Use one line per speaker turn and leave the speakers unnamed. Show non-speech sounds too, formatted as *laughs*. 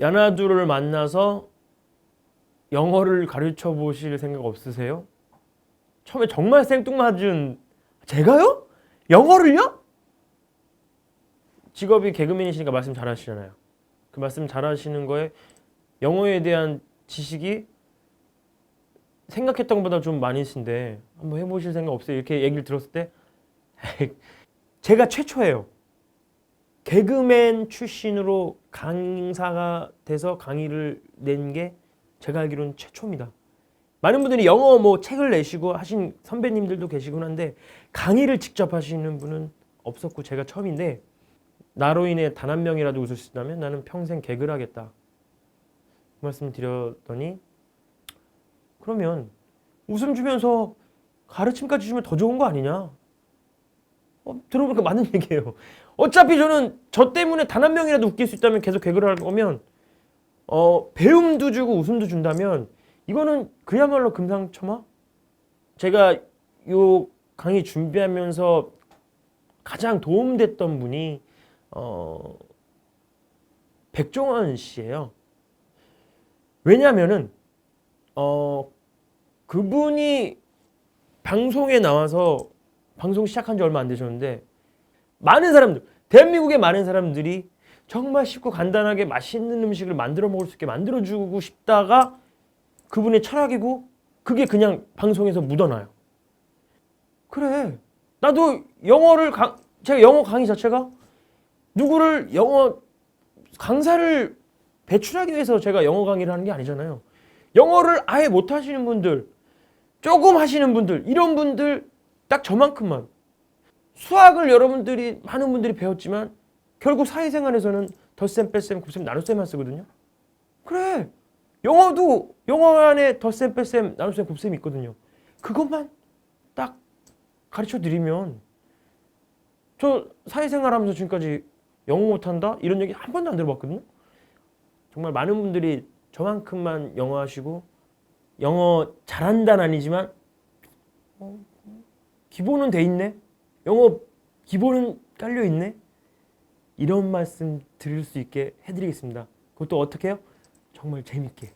야나두를 만나서 영어를 가르쳐 보실 생각 없으세요? 처음에 정말 생뚱맞은 제가요? 영어를요? 직업이 개그맨이시니까 말씀 잘하시잖아요. 그 말씀 잘하시는 거에 영어에 대한 지식이 생각했던 것보다 좀 많으신데 한번 해보실 생각 없어요? 이렇게 얘기를 들었을 때 *laughs* 제가 최초예요. 개그맨 출신으로 강사가 돼서 강의를 낸 게 제가 알기로는 최초입니다. 많은 분들이 영어 뭐 책을 내시고 하신 선배님들도 계시곤 한데 강의를 직접 하시는 분은 없었고 제가 처음인데 나로 인해 단 한 명이라도 웃을 수 있다면 나는 평생 개그를 하겠다. 그 말씀 드렸더니 그러면 웃음 주면서 가르침까지 주면 더 좋은 거 아니냐? 어, 들어보니까 맞는 *laughs* 얘기예요. 어차피 저는 저 때문에 단 한 명이라도 웃길 수 있다면 계속 개그를 할 거면 어, 배움도 주고 웃음도 준다면 이거는 그야말로 금상첨화? 제가 요 강의 준비하면서 가장 도움됐던 분이 어, 백종원 씨예요. 왜냐하면은 어, 그분이 방송에 나와서 방송 시작한 지 얼마 안 되셨는데 많은 사람들 대한민국의 많은 사람들이 정말 쉽고 간단하게 맛있는 음식을 만들어 먹을 수 있게 만들어 주고 싶다가 그분의 철학이고 그게 그냥 방송에서 묻어나요. 그래. 나도 영어를 강, 제가 영어 강의 자체가 누구를 영어 강사를 배출하기 위해서 제가 영어 강의를 하는 게 아니잖아요. 영어를 아예 못 하시는 분들, 조금 하시는 분들, 이런 분들 딱 저만큼만 수학을 여러분들이 많은 분들이 배웠지만 결국 사회생활에서는 덧셈, 뺄셈, 곱셈, 나눗셈만 쓰거든요. 그래. 영어도 영어 안에 덧셈, 뺄셈, 나눗셈, 곱셈이 있거든요. 그것만 딱 가르쳐 드리면 저 사회생활 하면서 지금까지 영어 못한다? 이런 얘기 한 번도 안 들어봤거든요. 정말 많은 분들이 저만큼만 영어 하시고 영어 잘한다는 아니지만 어, 기본은 돼 있네. 영어 기본은 깔려 있네. 이런 말씀 드릴 수 있게 해드리겠습니다. 그것도 어떻게 해요? 정말 재밌게.